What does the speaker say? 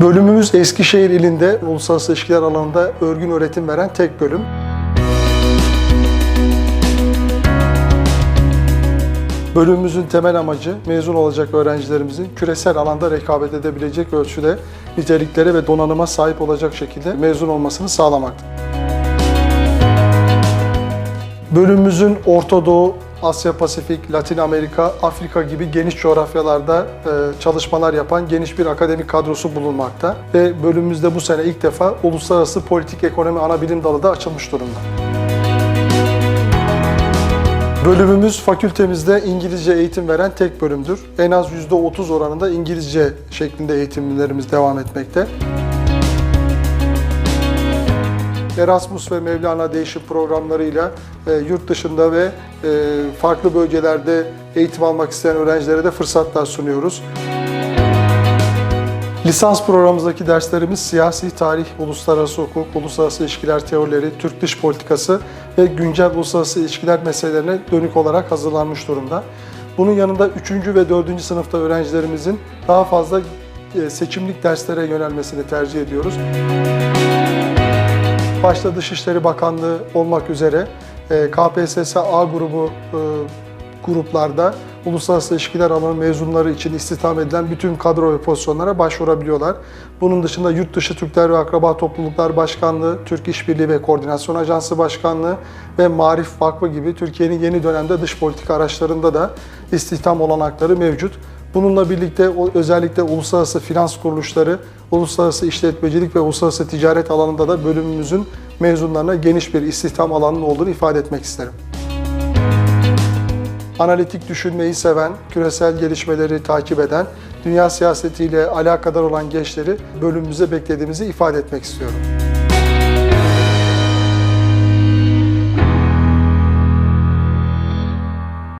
Bölümümüz Eskişehir ilinde uluslararası ilişkiler alanında örgün öğretim veren tek bölüm. Bölümümüzün temel amacı mezun olacak öğrencilerimizin küresel alanda rekabet edebilecek ölçüde niteliklere ve donanıma sahip olacak şekilde mezun olmasını sağlamaktır. Bölümümüzün Orta Doğu, Asya Pasifik, Latin Amerika, Afrika gibi geniş coğrafyalarda e, çalışmalar yapan geniş bir akademik kadrosu bulunmakta. Ve bölümümüzde bu sene ilk defa Uluslararası Politik Ekonomi ana bilim dalı da açılmış durumda. Bölümümüz fakültemizde İngilizce eğitim veren tek bölümdür. En az %30 oranında İngilizce şeklinde eğitimlerimiz devam etmekte. Erasmus ve Mevlana değişim programlarıyla e, yurt dışında ve e, farklı bölgelerde eğitim almak isteyen öğrencilere de fırsatlar sunuyoruz. Lisans programımızdaki derslerimiz siyasi tarih, uluslararası hukuk, uluslararası ilişkiler teorileri, Türk dış politikası ve güncel uluslararası ilişkiler meselelerine dönük olarak hazırlanmış durumda. Bunun yanında 3. ve 4. sınıfta öğrencilerimizin daha fazla e, seçimlik derslere yönelmesini tercih ediyoruz. Başta Dışişleri Bakanlığı olmak üzere e, KPSS A grubu e, gruplarda uluslararası ilişkiler alanı mezunları için istihdam edilen bütün kadro ve pozisyonlara başvurabiliyorlar. Bunun dışında Yurt Dışı Türkler ve Akraba Topluluklar Başkanlığı, Türk İşbirliği ve Koordinasyon Ajansı Başkanlığı ve Marif Vakfı gibi Türkiye'nin yeni dönemde dış politika araçlarında da istihdam olanakları mevcut. Bununla birlikte özellikle uluslararası finans kuruluşları, uluslararası işletmecilik ve uluslararası ticaret alanında da bölümümüzün mezunlarına geniş bir istihdam alanının olduğunu ifade etmek isterim. Analitik düşünmeyi seven, küresel gelişmeleri takip eden, dünya siyasetiyle alakadar olan gençleri bölümümüze beklediğimizi ifade etmek istiyorum.